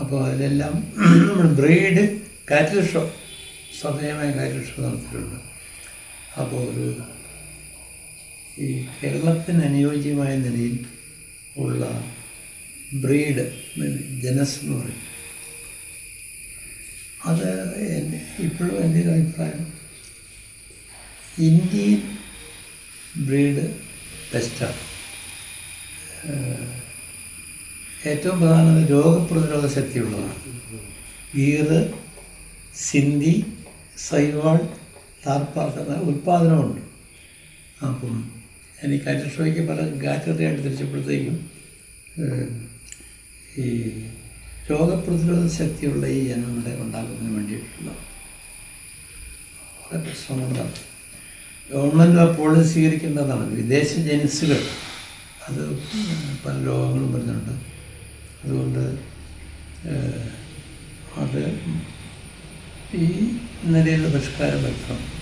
അപ്പോൾ അതിലെല്ലാം നമ്മൾ ബ്രീഡ് കാറ്റിൽ ഷോ ശ്രദ്ധേയമായ കാറ്റിൽ ഷോ നടത്തിയിട്ടുണ്ട്. അപ്പോൾ ഒരു ഈ കേരളത്തിന് അനുയോജ്യമായ നിലയിൽ ഉള്ള ബ്രീഡ് ജനസ് എന്ന് പറയും. അത് എന്റെ ഇപ്പോഴും എന്റെ ഒരു അഭിപ്രായം. ഇന്ത്യൻ ബ്രീഡ് ബെസ്റ്റാണ്. ഏറ്റവും പ്രധാനം രോഗപ്രതിരോധ ശക്തിയുള്ളതാണ് ഈറ് സിന്ധി സൈവാൾ താർപ്പാർക്ക് ഉൽപാദനമുണ്ട് അപ്പം എനിക്ക് അരിഷോയ്ക്ക് പല ഗാറ്ററിയായിട്ട് തിരിച്ചപ്പോഴത്തേക്കും ഈ രോഗപ്രതിരോധ ശക്തിയുള്ള ഈ ജനങ്ങളെ ഉണ്ടാക്കുന്നതിന് വേണ്ടിയിട്ടുള്ള വളരെ ശ്രമങ്ങൾ നടത്തും ഗവൺമെന്റ് പോളിസി സ്വീകരിക്കേണ്ടതാണ്. വിദേശ ജനിസുകൾ അത് പല രോഗങ്ങളും വരുന്നുണ്ട്. അത് ഈ നിലയിലുള്ള പരിഷ്കാരം വരുത്തണം.